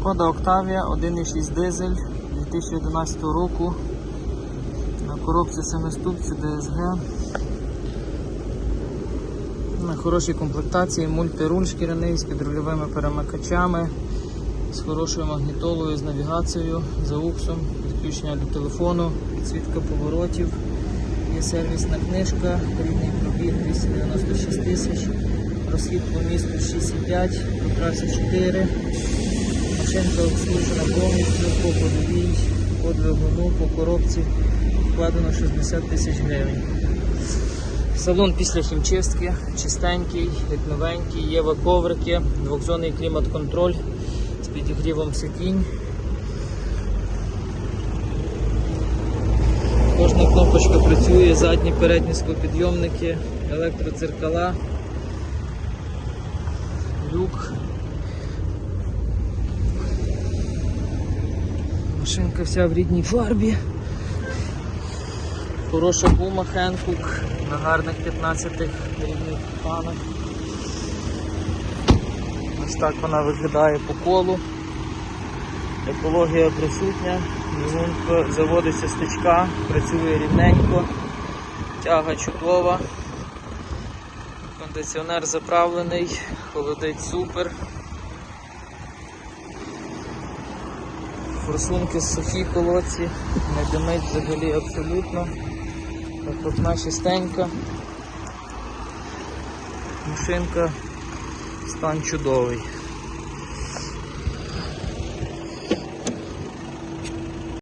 Шкода Октавія 1,6 дизель 2011 року. На коробці семиступці DSG. На хорошій комплектації, мультируль шкіряний з підрульовими перемикачами, з хорошою магнітолою, з навігацією, з ауксом, підключення до телефону, підсвітка поворотів, є сервісна книжка, рідний пробіг 296 тисяч, розхід по місту 6,5, по трасі 4. Машинка обслужена повністю по ходовій, по двигуну, по коробці вкладено 60 тисяч гривень. Салон після хімчистки, чистенький, як новенький, є коврики, двохзонний клімат-контроль з підігрівом сидінь. Кожна кнопочка працює, задні передні склопідйомники, електродзеркала, люк. Машинка вся в рідній фарбі. Хороша гума Хенкук на гарних 15 рідних панах. Ось так вона виглядає по колу. Екологія присутня, двигун заводиться стичка, працює рівненько, тяга чудова, кондиціонер заправлений, холодить супер. Форсунки сухі колодці, не димить взагалі абсолютно. Окна чистенька. Машинка, стан чудовий.